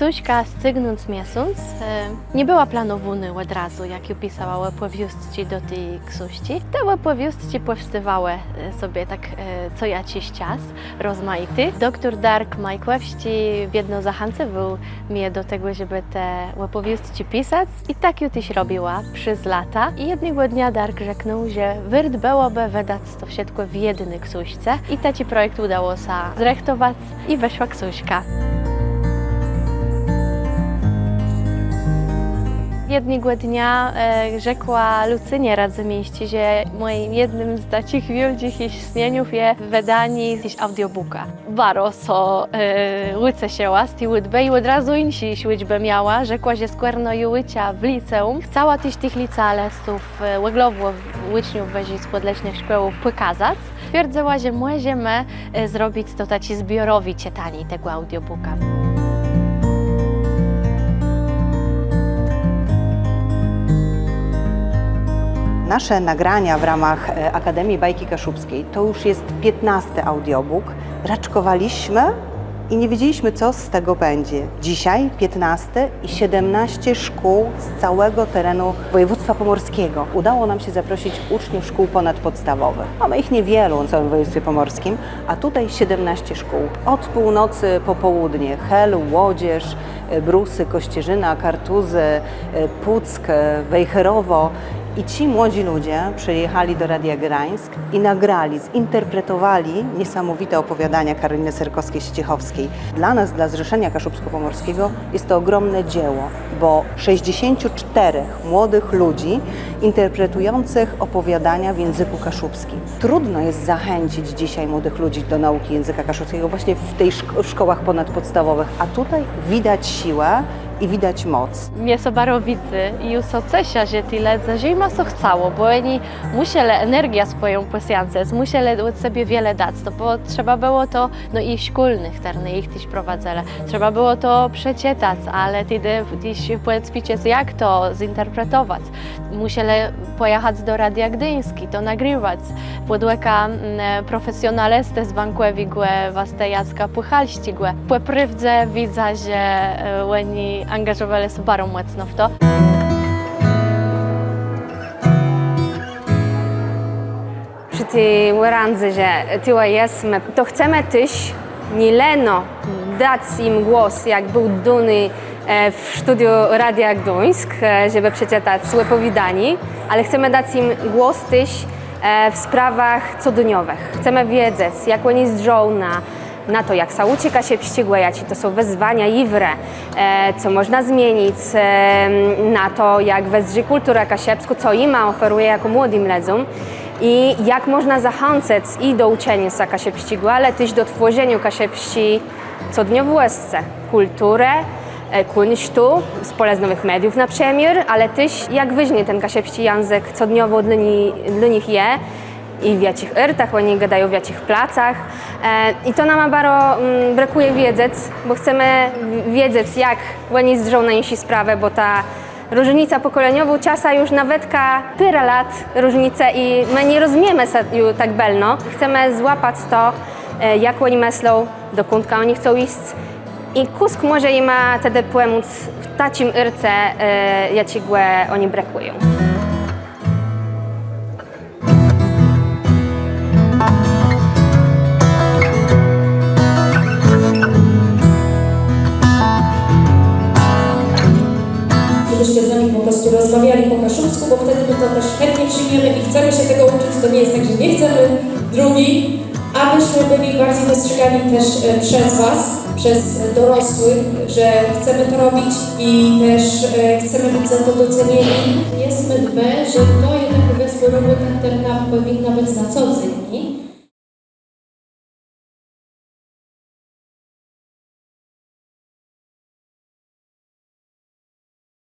Ksuśka stygnąc miesiąc e, nie była planowany od razu, jak pisała opowieści do tej Ksuści. Te opowieści powstawały e, sobie tak e, co jakiś czas, rozmaity. Doktor Dark Majkłewści w jedno zachęcał mnie do tego, żeby te opowieści pisać i tak ju też robiła przez lata. I jednego dnia Dark rzeknął, że wyrt byłoby wydać to wszystko w jednej Ksuśce i taki projekt udało się zrechtować i weszła Ksuśka. Jednego dnia e, rzekła Lucynie Radzymieści, że moim jednym z takich wielkich istnieniów jest wydanie jakiegoś audiobooka. Baro so e, łyce się łaski łydbe i od razu insi łydbę miała. Rzekła, że skwerno i łycia w liceum. Chcała też tych licealistów e, łeglowo łyczniów weźć z podleśnych szkołów pokazać. Twierdziła, że możemy e, zrobić to taki zbiorowi czytanie tego audiobooka. Nasze nagrania w ramach e, Akademii Bajki Kaszubskiej to już jest 15 audiobook. Raczkowaliśmy i nie wiedzieliśmy, co z tego będzie. Dzisiaj 15 i 17 szkół z całego terenu województwa pomorskiego. Udało nam się zaprosić uczniów szkół ponadpodstawowych. Mamy ich niewielu w całym województwie pomorskim, a tutaj 17 szkół. Od północy po południe Hel, Łodzież, Brusy, Kościerzyna, Kartuzy, e, Puck, e, Wejherowo. I ci młodzi ludzie przyjechali do Radia Gdańsk i nagrali, zinterpretowali niesamowite opowiadania Karoliny Serkowskiej-Ściechowskiej. Dla nas, dla Zrzeszenia Kaszubsko-Pomorskiego jest to ogromne dzieło, bo 64 młodych ludzi interpretujących opowiadania w języku kaszubskim. Trudno jest zachęcić dzisiaj młodych ludzi do nauki języka kaszubskiego właśnie w tej szko- szkołach ponadpodstawowych, a tutaj widać siłę i widać moc. Mnie so baro widzę i już so cesia, że tyle za zima so chciało, bo oni musieli energię swoją posiądzać, musieli od siebie wiele dać, to bo trzeba było to, no i szkolnych terny ich też prowadzele, trzeba było to przeczytać, ale wtedy gdzieś powiedz jak to zinterpretować. Musieli pojechać do Radia Gdyński, to nagrywać. Podłeka mm, profesjonaliste z Wankłewi Gue, was te Jacka. Po prywdze widzę, że e, oni angażowali się bardzo mocno w to. przy tej randze, że tyła jesteśmy, to chcemy też nie leno dać im głos, jak był Duny e, w studiu Radia Gdańsk, e, żeby przeczytać swoje powiadanie, ale chcemy dać im głos też w sprawach codzieniowych. Chcemy wiedzieć, jak oni zdrzą na, na to, jak się ucieka się ścigłe, jakie to są wyzwania iwre, e, co można zmienić, e, na to, jak wezrzy kultura kasiepsku, co im oferuje jako młodym ludziom i jak można zachęcać i do uczenia się kasiepścigu, ale też do tworzenia kasiepści codziennie w Łesce. Kulturę, e, kunsztu, z pola z nowych mediów na przemiar, ale też jak wyźnie ten kasiepści język dla, ni, dla nich je i w jakich ertach, oni gadają w placach. E, I to nam bardzo mm, brakuje wiedzieć, bo chcemy wiedzieć, jak oni zdrzą na nasi sprawę, bo ta różnica pokoleniowa czasa już nawet ka pyra lat różnicę i my nie rozumiemy tak belno. Chcemy złapać to, e, jak oni myślą, dokąd oni chcą iść. I Kusk może im ma wtedy pomóc w takim yrce, e, jakiego oni brakują. Przyjmiemy i chcemy się tego uczyć. To nie jest tak, że nie chcemy drugi, abyśmy byli bardziej dostrzegani też e, przez Was, przez dorosłych, że chcemy to robić i też e, chcemy być za to docenieni. Jest my dbe, że to jednak powiedzmy robota, która powinna być na co dzień